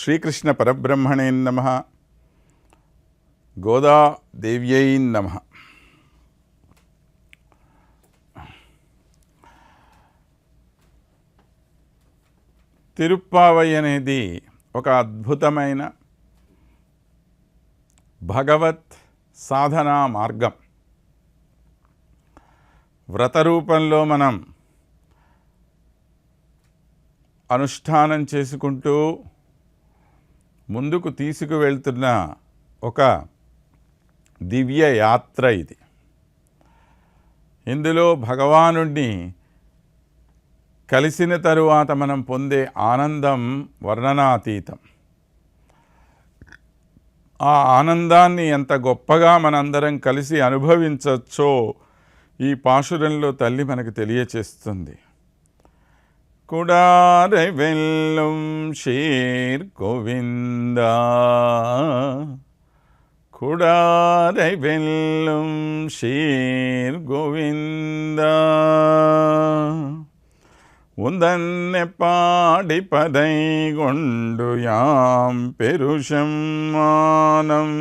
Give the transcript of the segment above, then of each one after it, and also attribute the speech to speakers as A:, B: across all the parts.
A: శ్రీకృష్ణ పరబ్రహ్మణే నమ గోదాదేవ్యై నమ. తిరుప్పావై అనేది ఒక అద్భుతమైన భగవత్ సాధనా మార్గం. వ్రత రూపంలో మనం అనుష్ఠానం చేసుకుంటూ ముందుకు తీసుకువెళ్తున్న ఒక దివ్య యాత్ర ఇది. ఇందులో భగవానుడిని కలిసిన తరువాత మనం పొందే ఆనందం వర్ణనాతీతం. ఆ ఆనందాన్ని ఎంత గొప్పగా మనందరం కలిసి అనుభవించవచ్చో ఈ పాశురంలో తల్లి మనకు తెలియచేస్తుంది. குடாரை வெல்லும் ஷீர் கோவிந்தா. குடாரை வெல்லும் ஷீர் கோவிந்தா. உந்தன்னை பாடிப்பதை கொண்டு யாம் பெருஷம் மானம்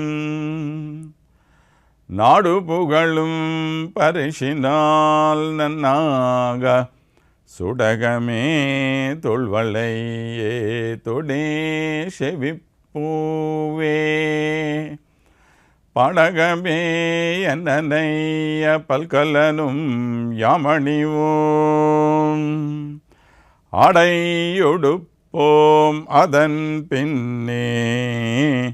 A: நாடு புகழும் பரிசினால் நன்னாக சுடகமே தொல்வளையே தொடே செவிப்பூவே. படகமே என்னைய பல்கலனும் யாமணிவோம். அடையொடுப்போம் அதன் பின்னே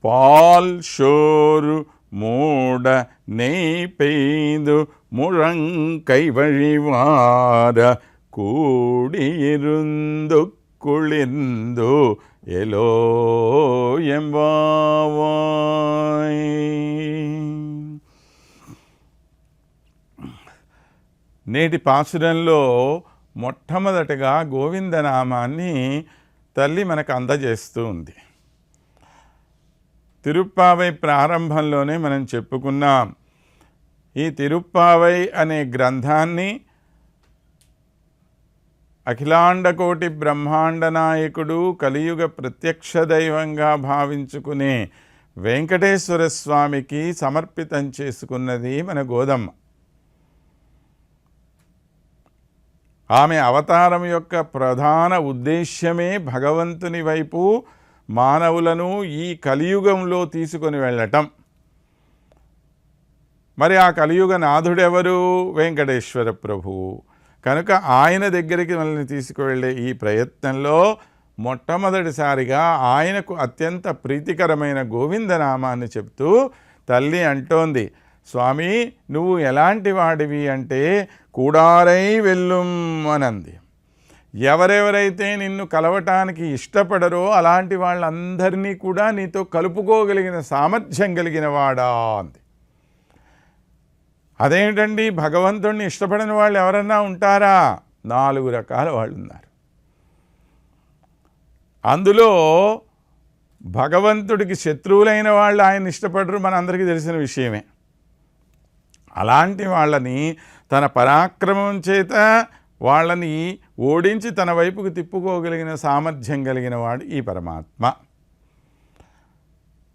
A: பால் ஷோரு மூட நெய் பெய்து முழங்கை வழிவார கூடியிருந்து குளிர்ந்து எலோ எம்பாவாய் నేటి పాసురంలో మొట్టమొదటగా గోవిందనామాన్ని తల్లి మనకు అందజేస్తూ ఉంది తిరుప్పావై ప్రారంభంలోనే మనం చెప్పుకున్నాం ఈ తిరుప్పావై అనే గ్రంథాన్ని అఖిలాండకోటి బ్రహ్మాండ నాయకుడు కలియుగ ప్రత్యక్ష దైవంగా భావించుకునే వెంకటేశ్వర స్వామికి సమర్పితం చేసుకున్నది మన గోదమ్మ. ఆమె అవతారం యొక్క ప్రధాన ఉద్దేశ్యమే భగవంతుని వైపు మానవులను ఈ కలియుగంలో తీసుకొని వెళ్ళటం. మరి ఆ కలియుగ నాథుడెవరు? వెంకటేశ్వర ప్రభువు కనుక ఆయన దగ్గరికి మనల్ని తీసుకువెళ్ళే ఈ ప్రయత్నంలో మొట్టమొదటిసారిగా ఆయనకు అత్యంత ప్రీతికరమైన గోవిందనామాన్ని చెప్తూ తల్లి అంటోంది స్వామి నువ్వు ఎలాంటి వాడివి అంటే కూడారై వెళ్ళుం అనంది. ఎవరెవరైతే నిన్ను కలవటానికి ఇష్టపడరో అలాంటి వాళ్ళందరినీ కూడా నీతో కలుపుకోగలిగిన సామర్థ్యం కలిగిన వాడా అంది. అదేంటండి? భగవంతుడిని ఇష్టపడని వాళ్ళు ఎవరన్నా ఉంటారా? నాలుగు రకాల వాళ్ళు ఉన్నారు. అందులో భగవంతుడికి శత్రువులైన వాళ్ళు ఆయన ఇష్టపడరు మనందరికీ తెలిసిన విషయమే. అలాంటి వాళ్ళని తన పరాక్రమం చేత వాళ్ళని ఓడించి తన వైపుకు తిప్పుకోగలిగిన సామర్థ్యం కలిగిన వాడు ఈ పరమాత్మ.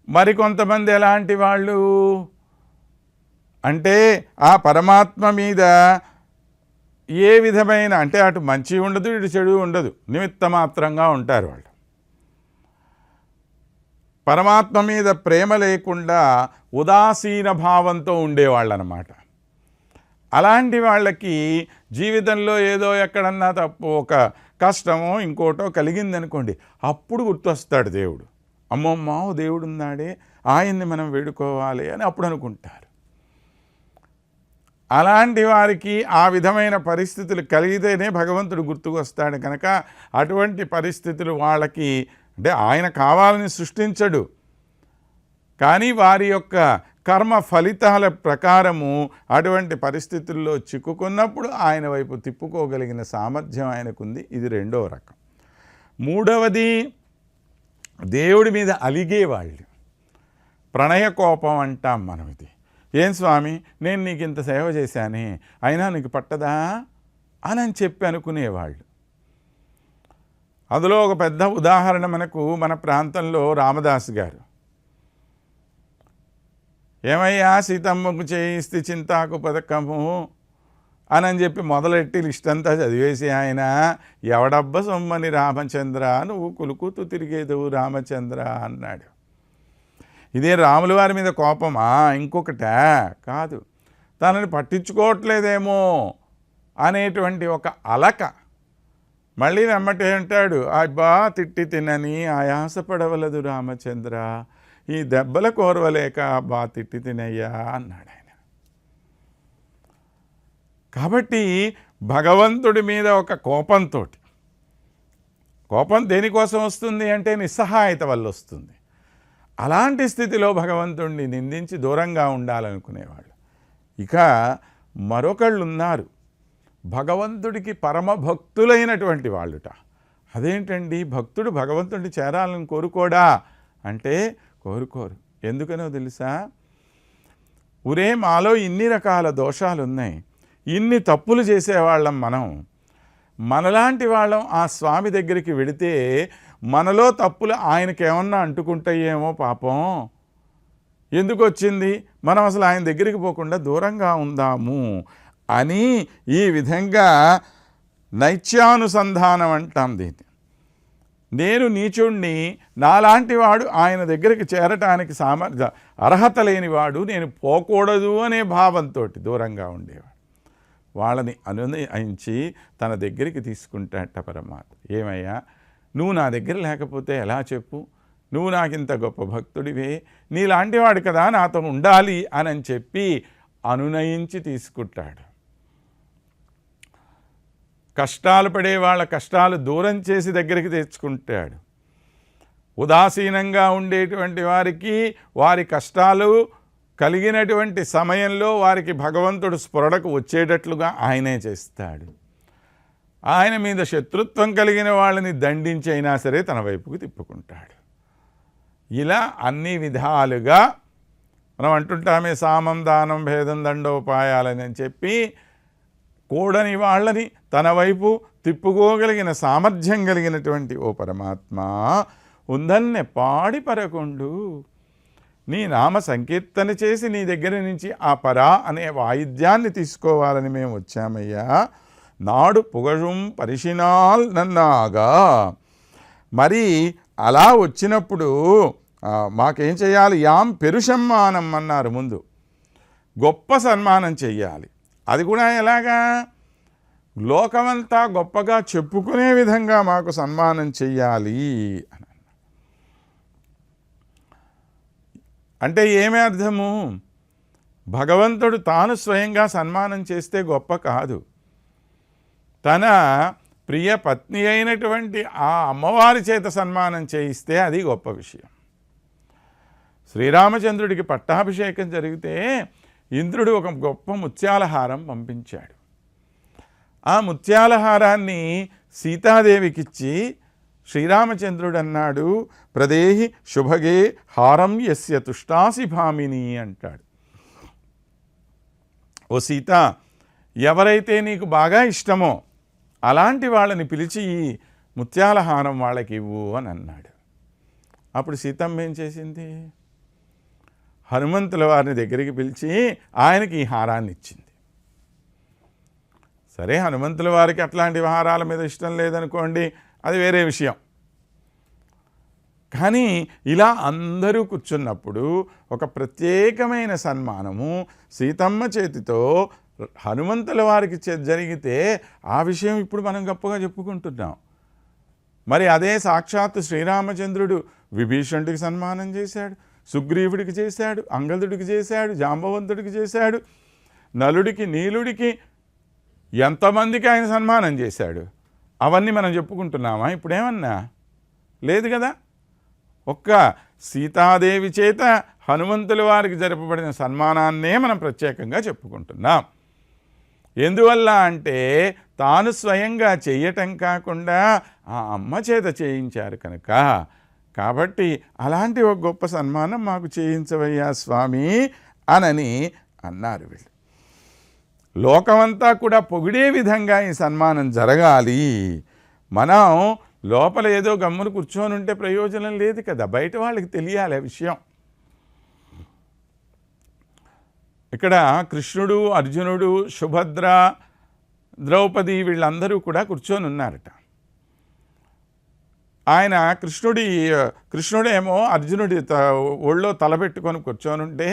A: మరికొంతమంది ఎలాంటి వాళ్ళు? అంటే ఆ పరమాత్మ మీద ఏ విధమైన అంటే అటు మంచి ఉండదు ఇటు చెడు ఉండదు. నిమిత్త మాత్రంగా ఉంటారు వాళ్ళు. పరమాత్మ మీద ప్రేమ లేకుండా ఉదాసీన భావంతో ఉండేవాళ్ళు అనమాట అలాంటి వాళ్ళకి జీవితంలో ఏదో ఎక్కడన్నా తప్పు ఒక కష్టమో ఇంకోటో కలిగిందనుకోండి అప్పుడు గుర్తొస్తాడు దేవుడు. అమ్మమ్మ దేవుడు ఉన్నాడే ఆయన్ని మనం వేడుకోవాలి అని అప్పుడు అనుకుంటారు. అలాంటి వారికి ఆ విధమైన పరిస్థితులు కలిగితేనే భగవంతుడు గుర్తుకొస్తాడు కనుక అటువంటి పరిస్థితులు వాళ్ళకి అంటే ఆయన కావాలని సృష్టించడు. కానీ వారి యొక్క కర్మ ఫలితాల ప్రకారము అటువంటి పరిస్థితుల్లో చిక్కుకున్నప్పుడు ఆయన వైపు తిప్పుకోగలిగిన సామర్థ్యం ఆయనకుంది. ఇది రెండవ రకం. మూడవది దేవుడి మీద అలిగేవాళ్ళు. ప్రణయ కోపం అంటాం మనం ఇది ఏం స్వామి? నేను నీకు ఇంత సేవ చేశాను. అయినా నీకు పట్టదా? అని అని చెప్పి అనుకునేవాళ్ళు. అందులో ఒక పెద్ద ఉదాహరణ మనకు మన ప్రాంతంలో రామదాస్ గారు. ఏమయ్యా సీతమ్మకు చేయిస్తే చింతాకు పథకము? అని చెప్పి మొదలెట్టి లిస్ట్ అంతా చదివేసి ఆయన ఎవడబ్బ సొమ్మని రామచంద్ర? నువ్వు కులుకుతూ తిరిగేదువు రామచంద్ర? అన్నాడు. ఇదే రాముల వారి మీద కోపమా? ఇంకొకటా. కాదు. తనని పట్టించుకోవట్లేదేమో అనేటువంటి ఒక అలక. మళ్ళీ వెమ్మటే అంటాడు అబ్బా తిట్టి తినని ఆయాసపడవలదు రామచంద్ర. ఈ దెబ్బల కోరవలేక అబ్బా తిట్టి తినయ్యా అన్నాడు ఆయన. కాబట్టి భగవంతుడి మీద ఒక కోపంతో కోపం దేనికోసం వస్తుంది అంటే నిస్సహాయత వల్ల వస్తుంది. అలాంటి స్థితిలో భగవంతుణ్ణి నిందించి దూరంగా ఉండాలనుకునేవాళ్ళు. ఇక మరొకళ్ళు ఉన్నారు భగవంతుడికి పరమ భక్తులైనటువంటి వాళ్ళుట. అదేంటండి? భక్తుడు భగవంతుడిని చేరాలని కోరుకోడా? అంటే కోరుకోరు. ఎందుకనో తెలుసా? ఉరే మాలో ఇన్ని రకాల దోషాలు ఉన్నాయి ఇన్ని తప్పులు చేసేవాళ్ళం మనం. మనలాంటి వాళ్ళం ఆ స్వామి దగ్గరికి వెడితే మనలో తప్పులు ఆయనకి ఏమన్నా అంటుకుంటాయేమో పాపం. ఎందుకు వచ్చింది మనం అసలు ఆయన దగ్గరికి పోకుండా దూరంగా ఉందాము అని ఈ విధంగా నైత్యానుసంధానం అంటాం దీన్ని. నేను నీచుణ్ణి నాలాంటి వాడు ఆయన దగ్గరికి చేరటానికి సామర్థ్య అర్హత లేనివాడు నేను పోకూడదు అనే భావంతో దూరంగా ఉండేవాడు. వాళ్ళని అనునయించి తన దగ్గరికి తీసుకుంటాట పరమాత్మ. ఏమయ్యా? నువ్వు నా దగ్గర లేకపోతే ఎలా చెప్పు? నువ్వు నాకింత గొప్ప భక్తుడివే. నీలాంటి వాడు కదా నాతో ఉండాలి అని చెప్పి అనునయించి తీసుకుంటాడు. కష్టాలు పడే వాళ్ళ కష్టాలు దూరం చేసి దగ్గరికి తెచ్చుకుంటాడు. ఉదాసీనంగా ఉండేటువంటి వారికి వారి కష్టాలు కలిగినటువంటి సమయంలో వారికి భగవంతుడు స్ఫురణకు వచ్చేటట్లుగా ఆయనే చేస్తాడు. ఆయన మీద శత్రుత్వం కలిగిన వాళ్ళని దండించైనా సరే తన వైపుకు తిప్పుకుంటాడు. ఇలా అన్ని విధాలుగా మనం అంటుంటామే సామం దానం భేదం దండోపాయాలని అని చెప్పి కూడని వాళ్ళని తన వైపు తిప్పుకోగలిగిన సామర్థ్యం కలిగినటువంటి ఓ పరమాత్మ ఉందన్నె పాడి పరకుండు. నీ నామ సంకీర్తన చేసి నీ దగ్గర నుంచి ఆ పరా అనే వాయిద్యాన్ని తీసుకోవాలని మేము వచ్చామయ్యా. నాడు పుగజుం పరిశినాల్ నన్నాగా. మరి అలా వచ్చినప్పుడు మాకేం చేయాలి? యాం పెరుషమ్మానం అన్నారు ముందు. గొప్ప సన్మానం చెయ్యాలి. అది కూడా ఎలాగా? లోకమంతా గొప్పగా చెప్పుకునే విధంగా మాకు సన్మానం చెయ్యాలి అని అంటే ఏమి అర్థము? భగవంతుడు తాను స్వయంగా సన్మానం చేస్తే గొప్ప కాదు. తన ప్రియ పత్ని అయినటువంటి ఆ అమ్మవారి చేత సన్మానం చేయిస్తే అది గొప్ప విషయం. శ్రీరామచంద్రుడికి పట్టాభిషేకం జరిగితే ఇంద్రుడు ఒక గొప్ప ముత్యాలహారం పంపించాడు. ఆ ముత్యాలహారాన్ని సీతాదేవికిచ్చి శ్రీరామచంద్రుడు అన్నాడు ప్రదేహి శుభగే హారం యస్య తుష్టాసి భామిని అంటాడు. ఓ సీత ఎవరైతే నీకు బాగా ఇష్టమో అలాంటి వాళ్ళని పిలిచి ఈ ముత్యాల హారం వాళ్ళకి ఇవ్వు అని అన్నాడు. అప్పుడు సీతమ్మ ఏం చేసింది? హనుమంతుల వారిని దగ్గరికి పిలిచి ఆయనకి ఈ హారాన్ని ఇచ్చింది. సరే హనుమంతుల వారికి అట్లాంటి హారాల మీద ఇష్టం లేదనుకోండి అది వేరే విషయం. కానీ ఇలా అందరూ కూర్చున్నప్పుడు ఒక ప్రత్యేకమైన సన్మానము సీతమ్మ చేతితో హనుమంతుల వారికి జరిగితే ఆ విషయం ఇప్పుడు మనం గొప్పగా చెప్పుకుంటున్నాం. మరి అదే సాక్షాత్తు శ్రీరామచంద్రుడు విభీషణుడికి సన్మానం చేశాడు సుగ్రీవుడికి చేశాడు అంగదుడికి చేశాడు జాంబవంతుడికి చేశాడు నలుడికి నీలుడికి ఎంతమందికి ఆయన సన్మానం చేశాడు? అవన్నీ మనం చెప్పుకుంటున్నామా? ఇప్పుడేమన్నా? లేదు కదా? ఒక్క సీతాదేవి చేత హనుమంతుల వారికి జరపబడిన సన్మానాన్నే మనం ప్రత్యేకంగా చెప్పుకుంటున్నాం. ఎందువల్ల అంటే తాను స్వయంగా చెయ్యటం కాకుండా ఆ అమ్మ చేత చేయించారు కనుక. కాబట్టి అలాంటి ఒక గొప్ప సన్మానం మాకు చేయించవయ్యా స్వామి అనని అన్నారు వీళ్ళు. లోకమంతా కూడా పొగిడే విధంగా ఈ సన్మానం జరగాలి. మనం లోపల ఏదో గమ్మును కూర్చొని ఉంటే ప్రయోజనం లేదు కదా. బయట వాళ్ళకి తెలియాలి ఆ విషయం. ఇక్కడ కృష్ణుడు అర్జునుడు సుభద్ర ద్రౌపది వీళ్ళందరూ కూడా కూర్చొని ఉన్నారట. ఆయన కృష్ణుడి కృష్ణుడేమో అర్జునుడి త ఒళ్ళో తలపెట్టుకొని కూర్చొని ఉంటే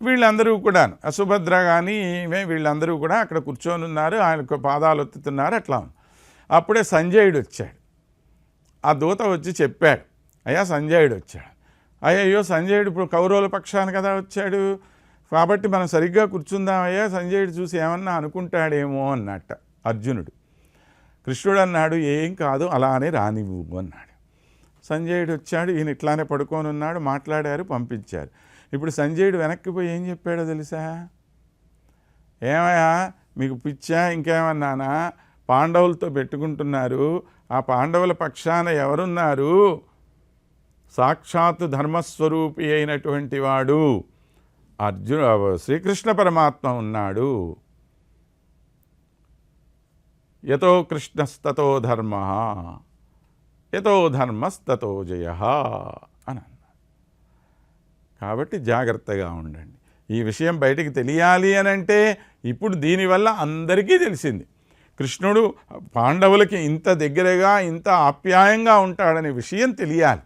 A: వీళ్ళందరూ కూడా సుభద్ర కానీ ఈమె వీళ్ళందరూ కూడా అక్కడ కూర్చొని ఉన్నారు ఆయనకు పాదాలు ఒత్తుతున్నారు అట్లా అప్పుడే సంజయుడు వచ్చాడు. ఆ దూత వచ్చి చెప్పాడు అయ్యా సంజయుడు వచ్చాడు. అయ్యయ్యో సంజయుడు ఇప్పుడు కౌరవుల పక్షాన కదా వచ్చాడు. కాబట్టి మనం సరిగ్గా కూర్చుందామయ్యా సంజయుడు చూసి ఏమన్నా అనుకుంటాడేమో అన్నట్ట అర్జునుడు. కృష్ణుడు అన్నాడు ఏం కాదు అలానే రానివ్వు అన్నాడు. సంజయుడు వచ్చాడు ఈయన ఇట్లానే పడుకొని ఉన్నాడు మాట్లాడారు పంపించారు. ఇప్పుడు సంజయుడు వెనక్కి పోయి ఏం చెప్పాడో తెలుసా? ఏమయ్యా మీకు పిచ్చా ఇంకేమన్నానా? పాండవులతో పెట్టుకుంటున్నారు. ఆ పాండవుల పక్షాన ఎవరున్నారు? సాక్షాత్ ధర్మస్వరూపి అయినటువంటి వాడు. అర్జున శ్రీకృష్ణ పరమాత్మ ఉన్నాడు. యతో కృష్ణస్తతో ధర్మ యతో ధర్మస్తతో జయ అని కాబట్టి జాగ్రత్తగా ఉండండి. ఈ విషయం బయటికి తెలియాలి అని అంటే ఇప్పుడు దీనివల్ల అందరికీ తెలిసింది. కృష్ణుడు పాండవులకి ఇంత దగ్గరగా ఇంత ఆప్యాయంగా ఉంటాడనే విషయం తెలియాలి.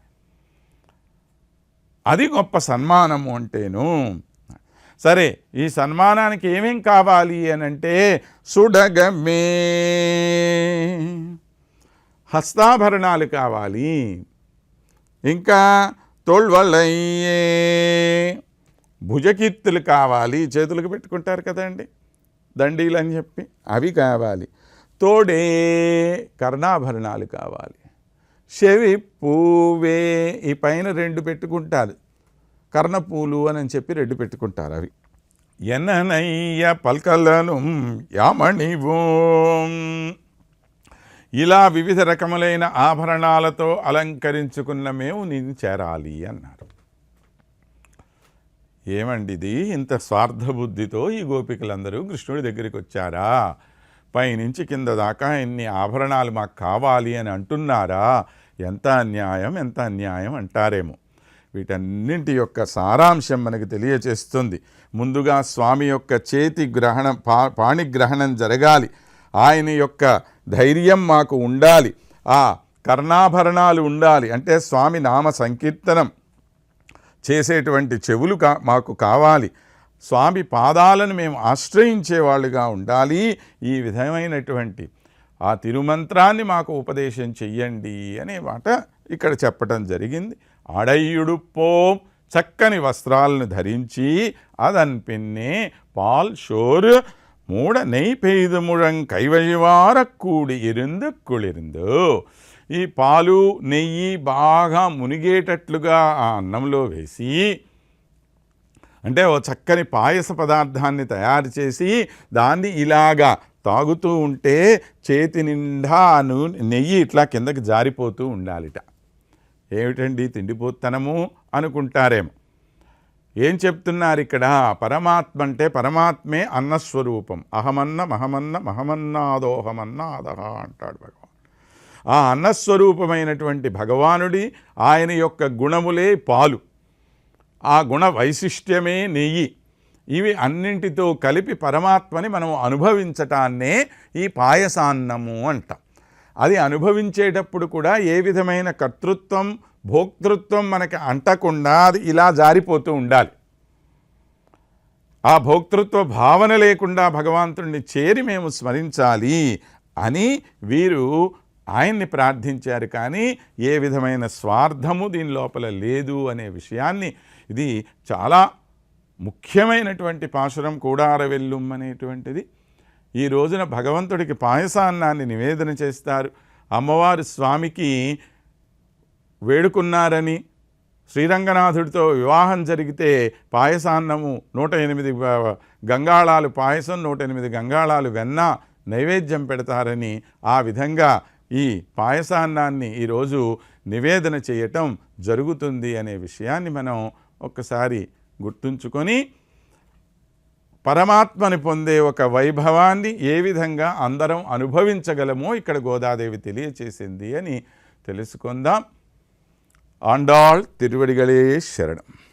A: అది గొప్ప సన్మానము అంటేను. సరే ఈ సన్మానానికి ఏమేం కావాలి అని అంటే సుడగమే. హస్తాభరణాలు కావాలి. ఇంకా తోళ్వళ్ళయ్యే భుజకీర్తులు కావాలి. చేతులకు పెట్టుకుంటారు కదండి. దండీలు అని చెప్పి అవి కావాలి. తోడే కర్ణాభరణాలు కావాలి. చెవి పూవే ఈ పైన రెండు పెట్టుకుంటారు. కర్ణపూలు అని చెప్పి రెండు పెట్టుకుంటారు అవి. ఎన్ననయ్య పల్కలను యామణివో. ఇలా వివిధ రకములైన ఆభరణాలతో అలంకరించుకున్న మేము నేను చేరాలి అన్నారు. ఏమండి ఇది ఇంత స్వార్థ బుద్ధితో ఈ గోపికలందరూ కృష్ణుడి దగ్గరికి వచ్చారా? పైనుంచి కింద దాకా ఇన్ని ఆభరణాలు మాకు కావాలి అని అంటున్నారా? ఎంత అన్యాయం ఎంత అన్యాయం అంటారేమో. వీటన్నింటి యొక్క సారాంశం మనకు తెలియచేస్తుంది. ముందుగా స్వామి యొక్క చేతి గ్రహణం పా పాణిగ్రహణం జరగాలి. ఆయన యొక్క ధైర్యం మాకు ఉండాలి. ఆ కర్ణాభరణాలు ఉండాలి. అంటే స్వామి నామ సంకీర్తనం చేసేటువంటి చెవులు కా మాకు కావాలి. స్వామి పాదాలను మేము ఆశ్రయించేవాళ్ళుగా ఉండాలి. ఈ విధమైనటువంటి ఆ తిరుమంత్రాన్ని మాకు ఉపదేశం చెయ్యండి అనే మాట ఇక్కడ చెప్పటం జరిగింది. అడయ్యుడు పోం చక్కని వస్త్రాలను ధరించి అదన్పిన్నే పాల్ షోర్ మూడ నెయ్యి పెయ్దు ముడం కైవయవార కూడి ఇరుందు కుళిరుందు. ఈ పాలు నెయ్యి బాగా మునిగేటట్లుగా ఆ అన్నంలో వేసి అంటే ఓ చక్కని పాయస పదార్థాన్ని తయారు చేసి దాన్ని ఇలాగా తాగుతూ ఉంటే చేతి నిండా నూనె నెయ్యి ఇట్లా కిందకి జారిపోతూ ఉండాలిట. ఏమిటండి తిండిపోతనము అనుకుంటారేమో. ఏం చెప్తున్నారు ఇక్కడ పరమాత్మ అంటే పరమాత్మే అన్నస్వరూపం. అహమన్న మహమన్న మహమన్నాదోహమన్న అదహ అంటాడు భగవాన్. ఆ అన్నస్వరూపమైనటువంటి భగవానుడి ఆయన యొక్క గుణములే పాలు. ఆ గుణ వైశిష్ట్యమే నెయ్యి ఇవి అన్నింటితో కలిపి పరమాత్మని మనం అనుభవించటాన్నే ఈ పాయసాన్నము అంటాం. అది అనుభవించేటప్పుడు కూడా ఏ విధమైన కర్తృత్వం భోక్తృత్వం మనకి అంటకుండా అది ఇలా జారిపోతూ ఉండాలి. ఆ భోక్తృత్వ భావన లేకుండా భగవంతుణ్ణి చేరి మేము స్మరించాలి అని వీరు ఆయన్ని ప్రార్థించారు కానీ ఏ విధమైన స్వార్థము దీని లోపల లేదు అనే విషయాన్ని ఇది చాలా ముఖ్యమైనటువంటి పాశురం కూడారవెల్లుం అనేటువంటిది. ఈ రోజున భగవంతుడికి పాయసాన్నాన్ని నివేదన చేస్తారు. అమ్మవారు స్వామికి వేడుకున్నారని శ్రీరంగనాథుడితో వివాహం జరిగితే పాయసాన్నము నూట ఎనిమిది గంగాళాలు పాయసం నూట ఎనిమిది గంగాళాలు వెన్న నైవేద్యం పెడతారని ఆ విధంగా ఈ పాయసాన్నాన్ని ఈరోజు నివేదన చేయటం జరుగుతుంది అనే విషయాన్ని మనం ఒక్కసారి గుర్తుంచుకొని పరమాత్మని పొందే ఒక వైభవాన్ని ఏ విధంగా అందరం అనుభవించగలమో ఇక్కడ గోదాదేవి తెలియచేసింది అని తెలుసుకుందాం. ఆండాళ్ తిరువడిగలే శరణం.